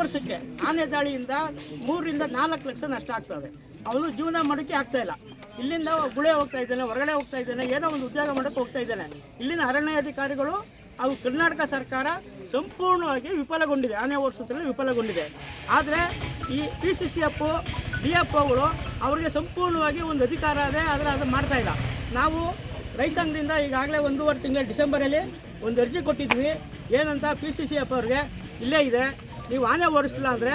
ವರ್ಷಕ್ಕೆ ಆನೆ ದಾಳಿಯಿಂದ ಮೂರರಿಂದ ನಾಲ್ಕು ಲಕ್ಷ ನಷ್ಟ ಆಗ್ತದೆ. ಅವನು ಜೀವನ ಮಾಡೋಕ್ಕೆ ಆಗ್ತಾ ಇಲ್ಲ. ಇಲ್ಲಿಂದ ಗುಳೆ ಹೋಗ್ತಾ ಇದ್ದಾನೆ, ಹೊರಗಡೆ ಹೋಗ್ತಾ ಇದ್ದಾನೆ, ಏನೋ ಒಂದು ಉದ್ಯೋಗ ಮಾಡೋಕ್ಕೆ ಹೋಗ್ತಾ ಇದ್ದಾನೆ. ಇಲ್ಲಿನ ಅರಣ್ಯಾಧಿಕಾರಿಗಳು ಅವು ಕರ್ನಾಟಕ ಸರ್ಕಾರ ಸಂಪೂರ್ಣವಾಗಿ ವಿಫಲಗೊಂಡಿದೆ. ಆನೆ ಓಡಿಸೋದ್ರಲ್ಲಿ ವಿಫಲಗೊಂಡಿದೆ. ಆದರೆ ಈ P C C F D F ಒಗಳು ಅವರಿಗೆ ಸಂಪೂರ್ಣವಾಗಿ ಒಂದು ಅಧಿಕಾರ ಇದೆ, ಆದರೆ ಅದು ಮಾಡ್ತಾ ಇಲ್ಲ. ನಾವು ರೈತ ಸಂಘದಿಂದ ಈಗಾಗಲೇ ಒಂದೂವರೆ ತಿಂಗಳು ಡಿಸೆಂಬರಲ್ಲಿ ಒಂದು ಅರ್ಜಿ ಕೊಟ್ಟಿದ್ವಿ. ಏನಂತ ಪಿ ಸಿ ಸಿ ಎಫ್ ಅವ್ರಿಗೆ, ಇಲ್ಲೇ ಇದೆ. ನೀವು ಆನೆ ಓಡಿಸ್ಲಿಲ್ಲ ಅಂದರೆ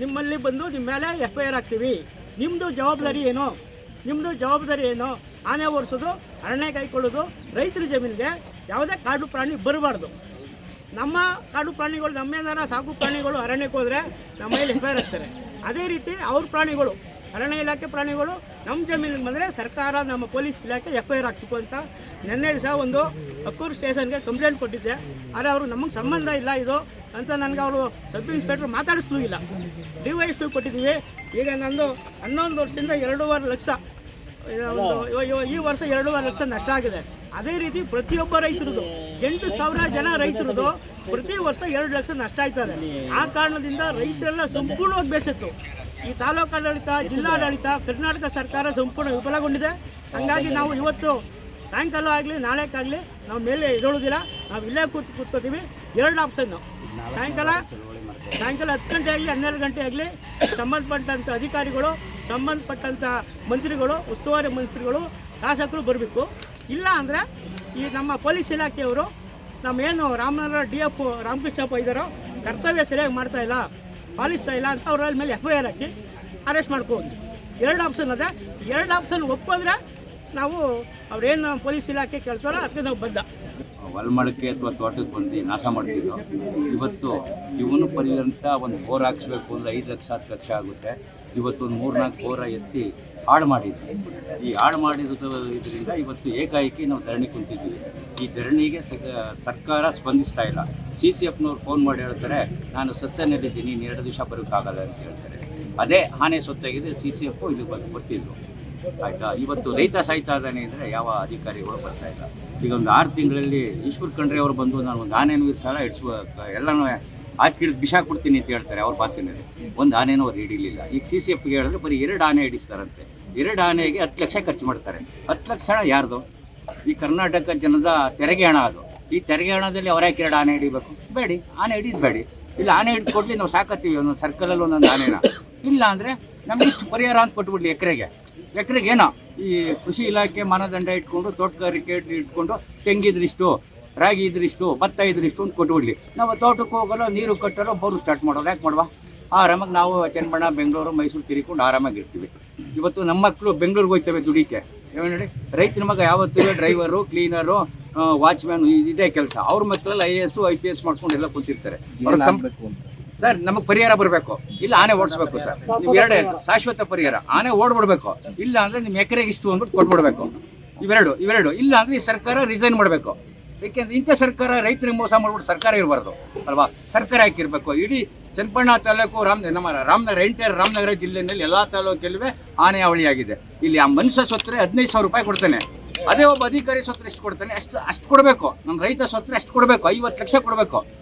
ನಿಮ್ಮಲ್ಲಿ ಬಂದು ನಿಮ್ಮ ಮೇಲೆ ಎಫ್ ಐ ಆರ್ ಹಾಕ್ತೀವಿ. ನಿಮ್ಮದು ಜವಾಬ್ದಾರಿ ಏನು? ನಿಮ್ಮದು ಜವಾಬ್ದಾರಿ ಏನು? ಆನೆ ಓಡಿಸೋದು, ಅರಣ್ಯ ಕಾಯ್ಕೊಳ್ಳೋದು ರೈತರ ಜಮೀನಿಗೆ ಯಾವುದೇ ಕಾಡು ಪ್ರಾಣಿ ಬರಬಾರ್ದು. ನಮ್ಮ ಕಾಡು ಪ್ರಾಣಿಗಳು ನಮ್ಮೇನಾರ ಸಾಕು ಪ್ರಾಣಿಗಳು ಅರಣ್ಯಕ್ಕೆ ಹೋದರೆ ನಮ್ಮ ಮೇಲೆ ಎಫ್ ಐ ಆರ್ ಹಾಕ್ತಾರೆ. ಅದೇ ರೀತಿ ಅವ್ರ ಪ್ರಾಣಿಗಳು ಅರಣ್ಯ ಇಲಾಖೆ ಪ್ರಾಣಿಗಳು ನಮ್ಮ ಜಮೀನಿಗೆ ಬಂದರೆ ಸರ್ಕಾರ ನಮ್ಮ ಪೊಲೀಸ್ ಇಲಾಖೆ ಎಫ್ ಐ ಆರ್ ಹಾಕ್ಬೇಕು ಅಂತ ನಿನ್ನೆ ದಿವಸ ಒಂದು ಅಕ್ಕೂರು ಸ್ಟೇಷನ್ಗೆ ಕಂಪ್ಲೇಂಟ್ ಕೊಟ್ಟಿದ್ದೆ. ಆದರೆ ಅವರು ನಮಗೆ ಸಂಬಂಧ ಇಲ್ಲ ಇದು ಅಂತ ನನಗೆ ಅವರು ಸಬ್ ಇನ್ಸ್ಪೆಕ್ಟರ್ ಮಾತಾಡಿಸ್ಲೂ ಇಲ್ಲ. ಡಿ ಕೊಟ್ಟಿದ್ದೀವಿ. ಈಗ ನಂದು ಹನ್ನೊಂದು ವರ್ಷದಿಂದ ಎರಡೂವರೆ ಲಕ್ಷ ಈ ವರ್ಷ ಎರಡೂವರೆ ಲಕ್ಷ ನಷ್ಟ ಆಗಿದೆ. ಅದೇ ರೀತಿ ಪ್ರತಿಯೊಬ್ಬ ರೈತರದು, ಎಂಟು ಸಾವಿರ ಜನ ರೈತರದು ಪ್ರತಿ ವರ್ಷ ಎರಡು ಲಕ್ಷ ನಷ್ಟ ಆಯ್ತಾರೆ ಆ ಕಾರಣದಿಂದ ರೈತರೆಲ್ಲ ಸಂಪೂರ್ಣವಾಗಿ ಬೇಸತ್ತು. ಈ ತಾಲೂಕಾಡಳಿತ, ಜಿಲ್ಲಾಡಳಿತ, ಕರ್ನಾಟಕ ಸರ್ಕಾರ ಸಂಪೂರ್ಣ ವಿಫಲಗೊಂಡಿದೆ. ಹಾಗಾಗಿ ನಾವು ಇವತ್ತು ಸಾಯಂಕಾಲ ಆಗಲಿ ನಾಳೆಕಾಗಲಿ ನಾವು ಮೇಲೆ ಎದ್ದೇಳೋದಿಲ್ಲ ನಾವು ಇಲ್ಲೇ ಕೂತ್ ಕೂತ್ಕೋತೀವಿ. ಎರಡು ಆಪ್ಷನ್ನು ಸಾಯಂಕಾಲ ಸಾಯಂಕಾಲ ಹತ್ತು ಗಂಟೆ ಆಗಲಿ, ಹನ್ನೆರಡು ಗಂಟೆ ಆಗಲಿ ಸಂಬಂಧಪಟ್ಟಂಥ ಅಧಿಕಾರಿಗಳು ಸಂಬಂಧಪಟ್ಟಂಥ ಮಂತ್ರಿಗಳು, ಉಸ್ತುವಾರಿ ಮಂತ್ರಿಗಳು, ಶಾಸಕರು ಬರಬೇಕು. ಇಲ್ಲ ಅಂದರೆ ಈ ನಮ್ಮ ಪೊಲೀಸ್ ಇಲಾಖೆಯವರು ನಮ್ಮೇನು ರಾಮನಗರ ಡಿ ಎಫ್ ರಾಮಕೃಷ್ಣಪ್ಪ ಇದ್ದಾರೋ ಕರ್ತವ್ಯ ಸರಿಯಾಗಿ ಮಾಡ್ತಾ ಇಲ್ಲ. ಪಾಲಿಸ್ತಾ ಇಲ್ಲ ಅಂತ ಅವ್ರ ಮೇಲೆ ಎಫ್ ಐ ಆರ್ ಹಾಕಿ ಅರೆಸ್ಟ್ ಮಾಡ್ಕೊಂಡು ಎರಡು ಆಪ್ಷನ್ ಅದ. ಎರಡು ಆಪ್ಷನ್ ಒಪ್ಪಿದ್ರೆ ನಾವು ಅವ್ರೇನು ಪೊಲೀಸ್ ಇಲಾಖೆ ಕೇಳ್ತಾರೋ ಅದಕ್ಕೆ ನಾವು ಬದ್ಧ ಹೊಲ್ಮಡಕ್ಕೆ ಅಥವಾ ತೋಟಕ್ಕೆ ಬಂದು ನಾಶ ಮಾಡ್ತಿದ್ರು. ಇವತ್ತು ಇವನು ಪರ್ಯಂತ ಒಂದು ಬೋರ್ ಹಾಕ್ಸ್ಬೇಕು ಅಂದರೆ ಐದು ಲಕ್ಷ, ಹತ್ತು ಲಕ್ಷ ಆಗುತ್ತೆ. ಇವತ್ತು ಒಂದು ಮೂರ್ನಾಲ್ಕು ಬೋರ ಎತ್ತಿ ಹಾಳು ಮಾಡಿದ್ವಿ ಈ ಹಾಳು ಮಾಡಿದ ಇದರಿಂದ ಇವತ್ತು ಏಕಾಏಕಿ ನಾವು ಧರಣಿ ಕುಂತಿದ್ವಿ. ಈ ಧರಣಿಗೆ ಸರ್ಕಾರ ಸ್ಪಂದಿಸ್ತಾ ಇಲ್ಲ. ಸಿ ಸಿ ಎಫ್ನವ್ರು ಫೋನ್ ಮಾಡಿ ಹೇಳ್ತಾರೆ, ನಾನು ಸಸ್ಯನಲ್ಲಿದ್ದೀನಿ ನೀನು ಎರಡು ದಿವಸ ಬರೋಕ್ಕಾಗಲ್ಲ ಅಂತ ಹೇಳ್ತಾರೆ. ಅದೇ ಆನೆ ಸೊತ್ತಾಗಿದೆ ಸಿ ಸಿ ಎಫ್ ಇಲ್ಲಿ ಬಂದು ಬರ್ತಿದ್ರು ಆಯಿತಾ? ಇವತ್ತು ರೈತ ಸಾಯ್ತಾ ಇದ್ದಾನೆ ಅಂದರೆ ಯಾವ ಅಧಿಕಾರಿಗಳು ಬರ್ತಾ ಇಲ್ಲ. ಈಗ ಒಂದು ಆರು ತಿಂಗಳಲ್ಲಿ ಈಶ್ವರ್ ಖಂಡ್ರೆ ಅವರು ಬಂದು, ನಾನು ಒಂದು ಆನೆನೂ ಸಲ ಇಡ್ಸುವ ಎಲ್ಲನೂ ಬಿಷ ಕೊಡ್ತೀನಿ ಅಂತ ಹೇಳ್ತಾರೆ ಅವ್ರ ಭಾಷೆನಲ್ಲಿ. ಒಂದು ಆನೆನೂ ಅವ್ರು ಹಿಡಿಲಿಲ್ಲ. ಈಗ ಸಿ ಸಿ ಎಫ್ಗೆ ಹೇಳಿದ್ರೆ ಬರೀ ಎರಡು ಆನೆ ಹಿಡಿಸ್ತಾರಂತೆ. ಎರಡು ಆನೆಗೆ ಹತ್ತು ಲಕ್ಷ ಖರ್ಚು ಮಾಡ್ತಾರೆ. ಹತ್ತು ಲಕ್ಷ ಹಣ ಯಾರ್ದು? ಈ ಕರ್ನಾಟಕ ಜನದ ತೆರಿಗೆ ಹಣ ಅದು. ಈ ತೆರಿಗೆ ಹಣದಲ್ಲಿ ಅವರೇ ಕಿರಡ ಆನೆ ಹಿಡಿಬೇಕು. ಬೇಡಿ, ಆನೆ ಹಿಡಿದು ಬೇಡಿ ಇಲ್ಲ, ಆನೆ ಹಿಡಿದು ಕೊಡ್ಲಿ, ನಾವು ಸಾಕತ್ತೀವಿ ಒಂದೊಂದು ಸರ್ಕಲಲ್ಲಿ ಒಂದೊಂದು ಆನೆನ. ಇಲ್ಲ ಅಂದರೆ ನಮ್ಗೆ ಇಷ್ಟು ಪರಿಹಾರ ಅಂತ ಕೊಟ್ಬಿಡ್ಲಿ ಎಕರೆಗೆ. ಎಕರೆಗೆ ಏನೋ, ಈ ಕೃಷಿ ಇಲಾಖೆ ಮಾನದಂಡ ಇಟ್ಕೊಂಡು, ತೋಟಗಾರಿಕೆ ಇಟ್ಕೊಂಡು ತೆಂಗಿದ್ರಿಷ್ಟು ರಾಗಿ ಇದ್ರಿಷ್ಟು, ಭತ್ತ ಇದ್ರಿಷ್ಟು ಅಂತ ಕೊಟ್ಬಿಡ್ಲಿ. ನಾವು ತೋಟಕ್ಕೆ ಹೋಗಲು ನೀರು ಕಟ್ಟಲು ಬೋರು ಸ್ಟಾರ್ಟ್ ಮಾಡೋದು ಯಾಕೆ ಮಾಡುವ? ಆರಾಮಾಗಿ ನಾವು ಚನ್ನಬಣ್ಣ, ಬೆಂಗಳೂರು, ಮೈಸೂರು ತಿರ್ಕೊಂಡು ಆರಾಮಾಗಿ ಇರ್ತೀವಿ ಇವತ್ತು ನಮ್ಮ ಮಕ್ಕಳು ಬೆಂಗಳೂರಿಗೆ ಹೋಗ್ತವೆ ದುಡಿಕೆ. ನೋಡಿ ರೈತನ ಮಗ ಯಾವತ್ತೂ ಡ್ರೈವರು ಕ್ಲೀನರು ವಾಚ್ಮ್ಯಾನ್ ಇದೇ ಕೆಲಸ. ಅವ್ರ ಮಕ್ಕಳೆಲ್ಲ I A S I P S ಮಾಡ್ಕೊಂಡು ಎಲ್ಲ ಕೂತಿರ್ತಾರೆ. ಸರ್ ನಮಗೆ ಪರಿಹಾರ ಬರಬೇಕು. ಇಲ್ಲ ಆನೆ ಓಡಿಸ್ಬೇಕು ಸರ್. ಎರಡು ಶಾಶ್ವತ ಪರಿಹಾರ. ಆನೆ ಓಡ್ಬಿಡ್ಬೇಕು. ಇಲ್ಲ ಅಂದ್ರೆ ನಿಮ್ಮ ಎಕರೆಗೆ ಇಷ್ಟು ಅಂದ್ಬಿಟ್ಟು ಕೊಟ್ಬಿಡ್ಬೇಕು. ಇವೆರಡು ಇವೆರಡು. ಇಲ್ಲ ಅಂದ್ರೆ ಈ ಸರ್ಕಾರ ರಿಸೈನ್ ಮಾಡಬೇಕು. ಏಕೆಂದ್ರೆ ಇಂಥ ಸರ್ಕಾರ ರೈತರಿಗೆ ಮೋಸ ಮಾಡ್ಬಿಟ್ಟು ಸರ್ಕಾರ ಇರಬಾರ್ದು. ಅಲ್ವಾ? ಸರ್ಕಾರ ಹಾಕಿರ್ಬೇಕು. ಇಡೀ ಚನ್ನಪಣ್ಣ ತಾಲೂಕು ರಾಮ್ ನಮ್ಮ ರಾಮನಗರ ಎಂಟೈರ್ ರಾಮನಗರ ಜಿಲ್ಲೆಯಲ್ಲಿ ಎಲ್ಲ ತಾಲೂಕಲ್ಲೂ ಆನೆ ಅವಳಿಯಾಗಿದೆ ಇಲ್ಲಿ ಆ ಮನುಷ್ಯ ಸತ್ತರೆ ಹದಿನೈದು ಸಾವಿರ ರೂಪಾಯಿ ಕೊಡ್ತಾನೆ. ಅದೇ ಒಬ್ಬ ಅಧಿಕಾರಿ ಸ್ವತ್ತು ಎಷ್ಟು ಕೊಡ್ತಾನೆ? ಅಷ್ಟು ಅಷ್ಟು ಕೊಡಬೇಕು. ನಮ್ಮ ರೈತ ಸ್ವತ್ತು ಅಷ್ಟು ಕೊಡಬೇಕು. ಐವತ್ತು ಲಕ್ಷ ಕೊಡಬೇಕು.